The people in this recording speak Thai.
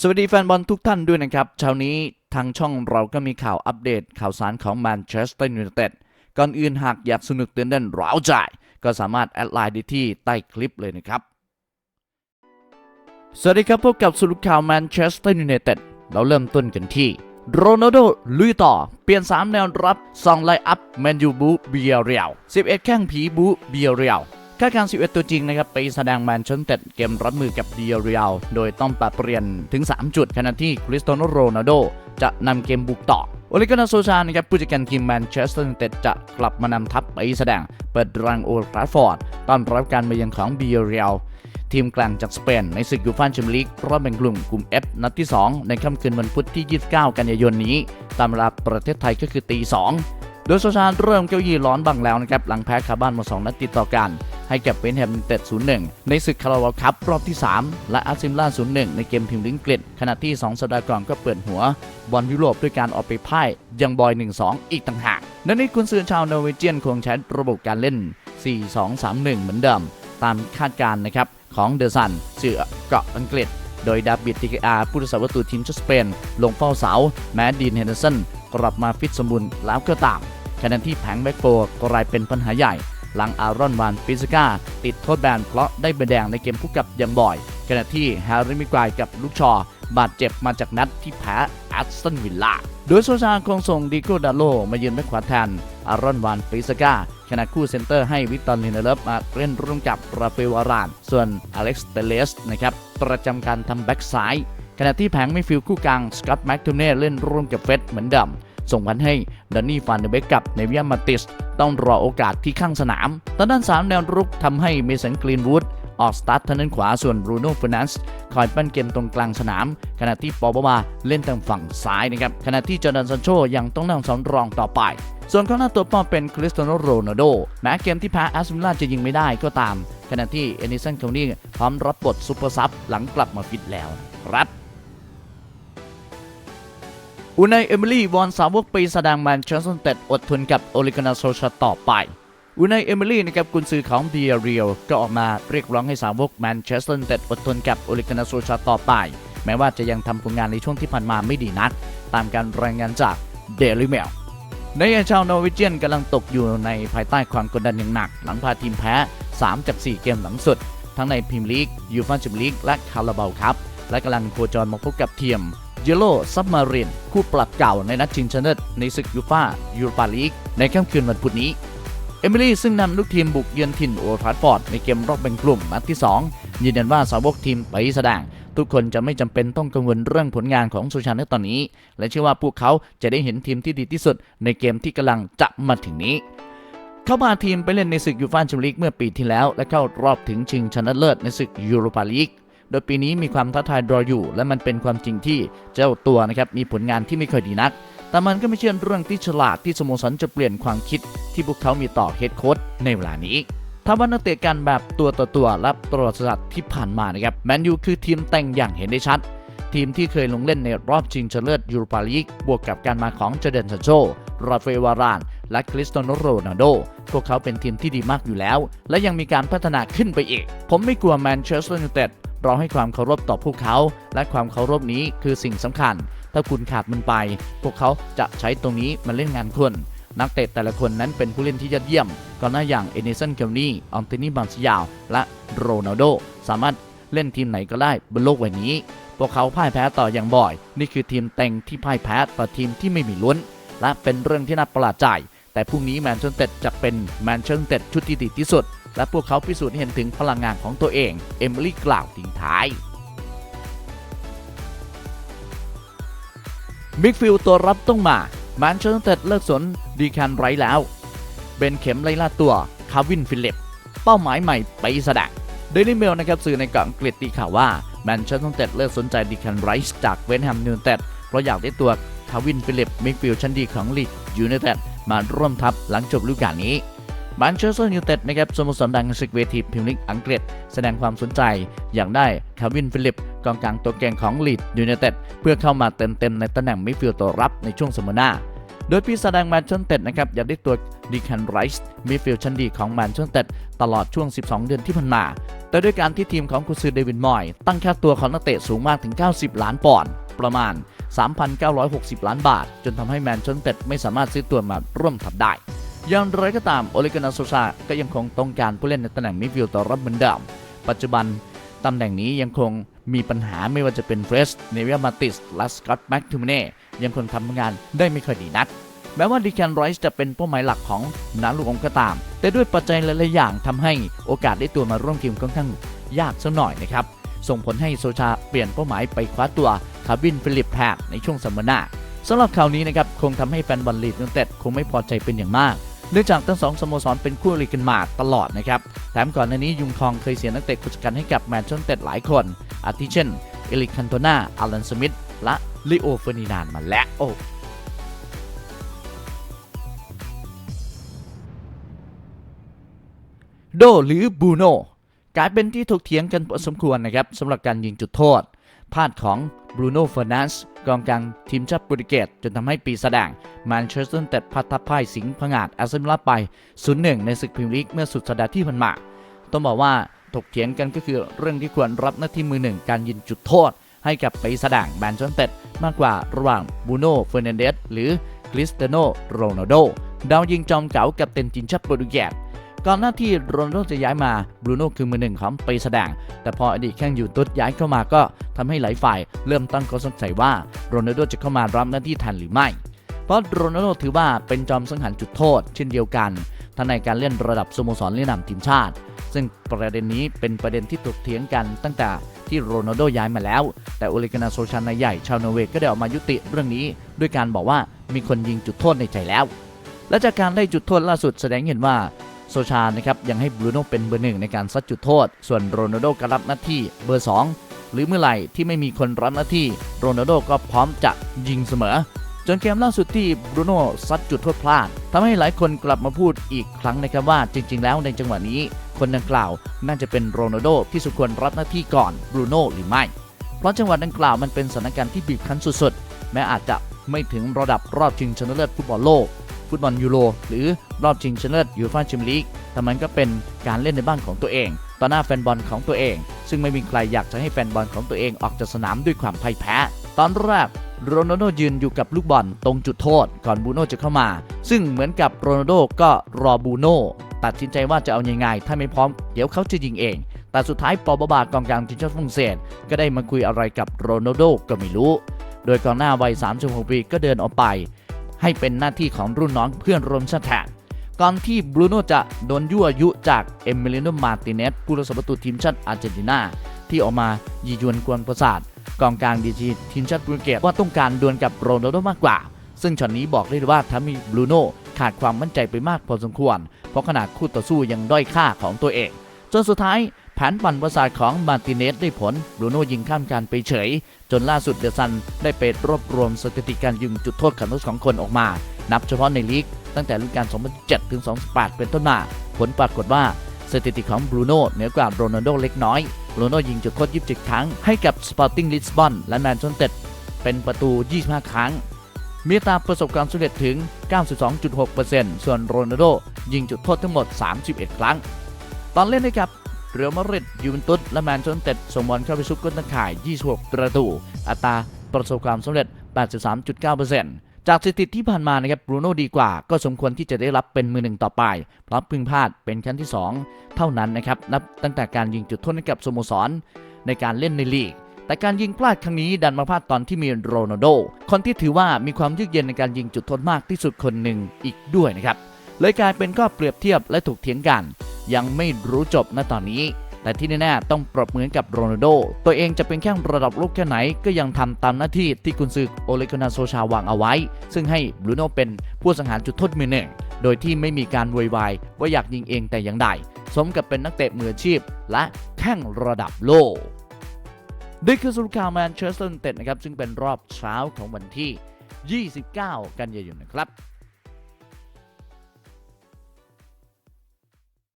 สวัสดีแฟนบอลทุกท่านด้วยนะครับ เช้านี้ทางช่องเราก็มีข่าวอัปเดตข่าวสารของแมนเชสเตอร์ยูไนเต็ดก่อนอื่นหากอยากสนุกตื่นเต้นร้าวใจ ก็สามารถแอดไลน์ได้ที่ใต้คลิปเลยนะครับ สวัสดีครับพบกับสรุปข่าวแมนเชสเตอร์ยูไนเต็ดเราเริ่มต้นกันที่โรนัลโดลุยต่อ เปลี่ยน 3 แนวรับ 2 ไลน์อัพแมนยูบูเบียเรียล11 แข้งผีบูเบียเรียล คาดการณ์11 ตัวจริงนะครับไปแสดงแมนเชสเตอร์เกมรับมือกับเดียรียลโดยต้องปรับเปลี่ยนถึง 3 จุดขณะที่คริสเตียโนโรนัลโดจะนำเกมบุกต่อโอลิกานาโซชานะครับผู้จัดการทีมแมนเชสเตอร์ยูไนเต็ดจะกลับมานำทัพไปแสดงเปิดรังโอลด์แทราฟฟอร์ดต้อนรับการมาเยือนของเบียเรียลทีมกลางจากสเปนในศึกยูฟ่าแชมเปี้ยนลีกรอบแบ่งกลุ่มกลุ่ม F นัดที่ 2 ในค่ำคืนวันพุธที่ 29 กันยายนนี้ ตามเวลาประเทศไทยก็คือตี 2 โดยโซชาเริ่มเก้าอี้ร้อนบังแล้วนะครับหลังแพ้คาบ้านมา 2 นัดติดต่อกัน ให้กับเวนแฮมยูไนเต็ด0-1 ในศึกคาราบาวคัพรอบที่ 3 และอาร์เซนอล0-1 ในเกมพิมพ์ลิงกฤษขณะที่ 2 สัปดาห์ก่อนก็เปิดหัวบอลยุโรปด้วยการออกไปพ่ายยังบอย 1-2 อีกต่างหากนันนี้คุณซื้อชาวนอร์เวเจียนคงใช้ระบบการเล่น 4-2-3-1 เหมือนเดิม ตามคาดการณ์นะครับของเดอะซันสื่อเกาะอังกฤษโดยดาบิดติกอาผู้รักษาประตูทีมชาติสเปน ลงเฝ้าเสา แม้ดีนเฮนเดอร์สันกลับมาฟิตสมบูรณ์แล้วก็ตามขณะที่แผงแบ็กโฟร์กลายเป็นปัญหาใหญ่ หลังอารอนวานปิสกาติดโทษแบนเพราะได้ใบแดงในเกมคู่กับยังบ่อย ขณะที่แฮร์รี่มิกวายกับลูกชอบาดเจ็บมาจากนัดที่แพ้แอสตันวิลล่าโดยโซชาคงส่งดิโกดาโลมายืนแบ็คขวาแทนอารอนวานปิสกาขณะคู่เซนเตอร์ให้วิกตอร์ลินเนเลฟมาเล่นร่วมกับราเฟวาราน ส่วนอเล็กซ์เตเลสนะครับประจำการทำแบ็กซ้ายขณะที่แผงไม่ฟิลคู่กลางสกอตแม็กทูเน่เล่นร่วมกับเฟสเหมือนเดิม ส่งพันให้ดานนี่ฟานเดเบกกับเนวิยามาติสต้องรอโอกาสที่ข้างสนามตอนด้าน 3 แนวรุกทำให้เมสันกรีนวูดออกสตาร์ททางด้านขวาส่วนบรูโน่เฟร์นันส์คอยปั้นเกมตรงกลางสนาม ขณะที่ปอบาเล่นทางฝั่งซ้ายนะครับ ขณะที่จอร์แดนซันโชยังต้องนั่งสำรองต่อไป ส่วนข้างหน้าตัวป้อมเป็นคริสเตียโนโรนัลโดแม้เกมที่แพ้แอสตันวิลล่าจะยิงไม่ได้ก็ตาม ขณะที่เอนิสันคาวนี่พร้อมรับบทซูเปอร์ซับหลังกลับมาฟิตแล้ว ครับ อุนายเอมิลี่วอนสาวกปีแสดงแมนเชสเตอร์เต็ดอดทนกับโอลิกานาโซชาต่อไปอุนายเอมิลี่นะครับกุนซือของเบียเรียลก็ออกมาเรียกร้องให้สาวกแมนเชสเตอร์เต็ดอดทนกับโอลิกานาโซชาต่อไป แม้ว่าจะยังทำผลงานในช่วงที่ผ่านมาไม่ดีนัก ตามการรายงานจากเดลิเมลในชาวนอร์เวเจียนกำลังตกอยู่ในภายใต้ความกดดันอย่างหนัก หลังพาทีมแพ้ 3 จาก 4 เกมหลังสุด ทั้งในพรีเมียร์ลีกยูฟ่าแชมเปี้ยนลีกและคาราบาวครับและกำลังโคจรมาพบกับทีม เยโ o ซับมารินคู่ปรับเก่าในนัดชิงชนะเลิศในศึกยูฟ่ายูโรปาลีกในค่ำคืนวันพุธนี้เอมิลี่ซึ่งนำลูกทีมบุกเยือนถิ่นโอลด์แทราฟอร์ดในเกมรอบแบ่งกลุ่มนัดที่ 2 ยืนยันว่าสาวกทีมไปแสดง ทุกคนจะไม่จำเป็นต้องกังวลเรื่องผลงานของซูชาในตอนนี้ และเชื่อว่าพวกเขาจะได้เห็นทีมที่ดีที่สุด ในเกมที่กำลังจะมาถึงนี้ เขาพาทีมไปเล่นในศึกยูฟ่าแชมเปี้ยนลีกเมื่อปีที่แล้ว และเข้ารอบถึงชิงชนะเลิศในศึกยูโรปาลีก โดยปีนี้มีความท้าทายรออยู่ และมันเป็นความจริงที่เจ้าตัวนะครับมีผลงานที่ไม่ค่อยดีนัก แต่มันก็ไม่ใช่เรื่องที่ฉลาดที่สโมสรจะเปลี่ยนความคิดที่พวกเขามีต่อเฮดโค้ชในเวลานี้ถ้าว่านักเตะกันแบบตัวต่อตัวและประวัติศาสตร์ที่ผ่านมานะครับแมนยูคือทีมแต่งอย่างเห็นได้ชัด ทีมที่เคยลงเล่นในรอบชิงชนะเลิศยูโรปาลีกบวกกับการมาของเจเดนซานโชราเฟลวาราน และคริสเตียโนโรนัลโด พวกเขาเป็นทีมที่ดีมากอยู่แล้ว และยังมีการพัฒนาขึ้นไปอีก ผมไม่กลัวแมนเชสเตอร์ยูไนเต็ด เราให้ความเคารพต่อพวกเขา และความเคารพนี้คือสิ่งสำคัญ ถ้าคุณขาดมันไป พวกเขาจะใช้ตรงนี้มาเล่นงานคุณนักเตะแต่ละคนนั้นเป็นผู้เล่นที่ยอดเยี่ยมก่อนหน้าอย่างเอเนสันเคลนี่อองเตนี่บันสยาว และโรนัลโด สามารถเล่นทีมไหนก็ได้บนโลกใบนี้ พวกเขาพ่ายแพ้ต่ออย่างบ่อย นี่คือทีมเต็งที่พ่ายแพ้ต่อทีมที่ไม่มีลุ้น และเป็นเรื่องที่น่าประหลาดใจ แต่พรุ่งนี้แมนเชสเตอร์จะเป็นแมนเชสเตอร์ชุดที่ดีที่สุด และพวกเขาพิสูจน์เห็นถึงพลังงานของตัวเอง เอมิลี่กล่าวทิ้งท้ายมิกฟิลตัวรับต้องมาแมนเชสเตอร์เลิกสนดีแคนไรแล้ว เบนเข็มไล่ล่าตัวคาวินฟิลิป เป้าหมายใหม่ไปแสดงเดลิเมลนะครับสื่อในเกาะอังกฤษตีข่าวว่าแมนเชสเตอร์เลิกสนใจดีแคนไรส์จากเวนแฮมยูไนเต็ดเพราะอยากได้ตัวคาวินฟิลิปมิกฟิลชั้นดีของลีดยูไนเต็ดมาร่วมทัพหลังจบฤดูกาลนี้ มนเชสเตอร์ยูไนเต็ดนะครับสโมสรดังศึกเวทีพรีเมียร์ลีกอังกฤษ แสดงความสนใจอยากได้คาวินฟิลิปกองกลางตัวเก่งของลีดยูไนเต็ดเพื่อเข้ามาเติมเต็มในตำแหน่งมิดฟิลด์ตัวรับในช่วงซัมเมอร์หน้าโดยปีศาจแดงแมนเชสเตอร์นะครับอยากได้ตัวดีแคนไรส์มิดฟิลด์ชั้นดีของแมนเชสเตอร์ตลอดช่วง 12 เดือนที่ผ่านมา แต่ด้วยการที่ทีมของกุซือเดวิดมอย ตั้งค่าตัวของนักเตะสูงมากถึง 90 ล้านปอนด์ประมาณ 3,960 ล้านบาท จนทำให้แมนเชสเตอร์ไม่สามารถซื้อตัวมาร่วมทัพได้ อย่างไรก็ตามโอเลกานาโซซาก็ยังคงต้องการผู้เล่นในตำแหน่งมิดฟิลด์ต่อรับเหมือนเดิมปัจจุบันตำแหน่งนี้ยังคงมีปัญหาไม่ว่าจะเป็นเฟรสเนเวียมาติสและสกอตแม็กทูมเน่ยังคงทำงานได้ไม่ค่อยดีนัก แม้ว่าดีแคนไรส์จะเป็นเป้าหมายหลักของนาลูกอมก็ตาม แต่ด้วยปัจจัยหลายๆอย่างทำให้โอกาสได้ตัวมาร่วมทีมค่อนข้างยากสักหน่อยนะครับ ส่งผลให้โซชาเปลี่ยนเป้าหมายไปคว้าตัวคาร์บินฟิลิปแทนในช่วงซัมมนาสำหรับข่าวนี้นะครับคงทำให้แฟนบอลลีดยูไนเต็ดคงไม่พอใจเป็นอย่างมาก เนื่องจากทั้งสองสโมสรเป็นคู่อริกันมาตลอดนะครับแถมก่อนหน้านี้ยุงทองเคยเสียนักเตะผู้จัดการให้กับแมนเชสเตอร์หลายคน อาทิเช่น เอลิกคันโตนาอารันสมิธและลิโอเฟอร์นินานมาแล้วโอ้โดหรือบูโนกลายเป็นที่ถกเถียงกันพอสมควรนะครับสำหรับการยิงจุดโทษพลาดของ บรูโน่เฟอร์นันส์กองกลางทีมชาติโปรตุเกสจนทำให้ปีแสดงแมนเชสเตอร์ยูไนเต็ดพัดทับพ่ายสิงห์ผงาดอาร์เซนอลไป 0-1 ในศึกพรีเมียร์ลีกเมื่อสุดสัปดาห์ที่ผ่านมาต้องบอกว่าถกเถียงกันก็คือเรื่องที่ควรรับหน้าที่มือหนึ่งการยิงจุดโทษ ให้กับปีแสดงแมนเชสเตอร์มากกว่าระหว่างบูโน่เฟอร์นันเดสหรือคริสเตียโนโรนัลโดดาวยิงจอมเก๋ากับเต็นทีมชาติโปรตุเกส ก่อนหน้าที่โรนัลโดจะย้ายมาบรูโน่คือมือหนึ่งของปีแสดง แต่พออดีตแข้งยูตุสย้ายเข้ามาก็ทำให้หลายฝ่าย เริ่มตั้งข้อสงสัยว่าโรนัลโดจะเข้ามารับหน้าที่แทนหรือไม่ เพราะโรนัลโดถือว่าเป็นจอมสังหารจุดโทษ เช่นเดียวกันทั้งในการเล่นระดับสโมสรเล่นนำทีมชาติ ซึ่งประเด็นนี้เป็นประเด็นที่ถกเถียงกันตั้งแต่ที่โรนัลโดย้ายมาแล้ว แต่โอเลกนาโซชันนายใหญ่ชาวนอร์เวย์ก็ได้ออกมายุติเรื่องนี้ ด้วยการบอกว่ามีคนยิงจุดโทษในใจแล้ว และจากการได้จุดโทษล่าสุดแสดงเห็นว่า โซชานะครับยังให้บรูโน่เป็นเบอร์หนึ่งในการซัดจุดโทษ ส่วนโรนัลโดก็รับหน้าที่เบอร์ 2 หรือเมื่อไหร่ที่ไม่มีคนรับหน้าที่โรนัลโดก็พร้อมจะยิงเสมอ จนเกมล่าสุดที่บรูโน่ซัดจุดโทษพลาดทำให้หลายคนกลับมาพูดอีกครั้งนะครับว่าจริง ๆ แล้วในจังหวะนี้ คนดังกล่าวน่าจะเป็นโรนัลโดที่สมควรรับหน้าที่ก่อนบรูโน่หรือไม่ เพราะจังหวะดังกล่าวมันเป็นสถานการณ์ที่บีบคั้นสุดๆ แม้อาจจะไม่ถึงระดับรอบชิงชนะเลิศฟุตบอลโลก ฟุตบอลยูโรหรือรอบชิงชนะเลิศยูฟ่าแชมเปี้ยนลีกแต่มันก็เป็นการเล่นในบ้านของตัวเองต่อหน้าแฟนบอลของตัวเอง ซึ่งไม่มีใครอยากจะให้แฟนบอลของตัวเองออกจากสนามด้วยความพ่ายแพ้ ตอนแรกโรนัลโดยืนอยู่กับลูกบอลตรงจุดโทษก่อนบูโน่จะเข้ามา ซึ่งเหมือนกับโรนัลโดก็รอบูโน่ตัดสินใจว่าจะเอาอยังไง ถ้าไม่พร้อมเดี๋ยวเขาจะยิงเอง แต่สุดท้ายปอบาบากองกลางทีมชาติฝรั่งเศสก็ได้มาคุยอะไรกับโรนัลโดก็ไม่รู้ โดยกองหน้าวัย 36 ปีก็เดินออกไป ให้เป็นหน้าที่ของรุ่นน้องเพื่อนร่วมชาติแทนก่อนที่บรูโน่จะโดนยั่วยุจากเอมิลิโนมาร์ติเนสผู้รักษาประตูทีมชาติอาร์เจนตินาที่ออกมายียวนกวนประสาทกองกลางดีจีทีมชาติโปรตุเกสว่าต้องการดวลกับโรนัลโดมากกว่า ซึ่งช็อตนี้บอกได้เลยว่าทำให้บรูโน่ขาดความมั่นใจไปมากพอสมควร เพราะขนาดคู่ต่อสู้ยังด้อยค่าของตัวเอง จนสุดท้าย แผนปั่นประสาทของมาร์ติเนสได้ผลบรูโน่ยิงข้ามการไปเฉย จนล่าสุดเดอซันได้ไปรวบรวมสถิติการยิงจุดโทษของทั้งสองคนออกมา นับเฉพาะในลีก ตั้งแต่ฤดูกาล 2007 ถึง 2018เป็นต้นมา ผลปรากฏว่าสถิติของบรูโน่เหนือกว่าโรนัลโดเล็กน้อยบรูโน่ยิงจุดโทษ 27 ครั้งให้กับสปอร์ติ้งลิสบอนและแมนเชสเตอร์เป็นประตู 25 ครั้งมีอัตาประสบความสำเร็จถึง 92.6%ส่วนโรนัลโดยิงจุดโทษทั้งหมด 31 ครั้ง ตอนเล่นให้กับ เรอัลมาดริดยูเวนตุสและแมนเชสเตอร์ส่งบอลเข้าไปซุกก้นตะข่าย 26 ประตู อัตราประสบความสำเร็จ 83.9%จากสถิติที่ผ่านมานะครับบรูโน่ดีกว่าก็สมควรที่จะได้รับเป็นมือหนึ่งต่อไป เพราะพึ่งพลาดเป็นครั้งที่ 2 เท่านั้นนะครับนับตั้งแต่การยิงจุดโทษให้กับสโมสร ในการเล่นในลีกแต่การยิงพลาดครั้งนี้ดันมาพลาดตอนที่มีโรนัลโด คนที่ถือว่ามีความยืดเย็นในการยิงจุดโทษมากที่สุดคนหนึ่งอีกด้วยนะครับ เลยกลายเป็นข้อเปรียบเทียบและถูกเถียงกัน ยังไม่รู้จบณตอนนี้ แต่ที่แน่ๆต้องปรบมือกับโรนัลโด ตัวเองจะเป็นแค่ระดับโลกแค่ไหนก็ยังทำตามหน้าที่ที่กุนซือโอเลกนาโซชาวางเอาไว้ ซึ่งให้บรูโน่เป็นผู้สังหารจุดโทษมือหนึ่งโดยที่ไม่มีการโวยวายว่าอยากยิงเองแต่อย่างใดสมกับเป็นนักเตะมืออาชีพ และแข่งระดับโลกนี่คือสรุปข่าวแมนเชสเตอร์ยูไนเต็ดนะครับ ซึ่งเป็นรอบเช้าของวันที่ 29 กันยายนนะครับ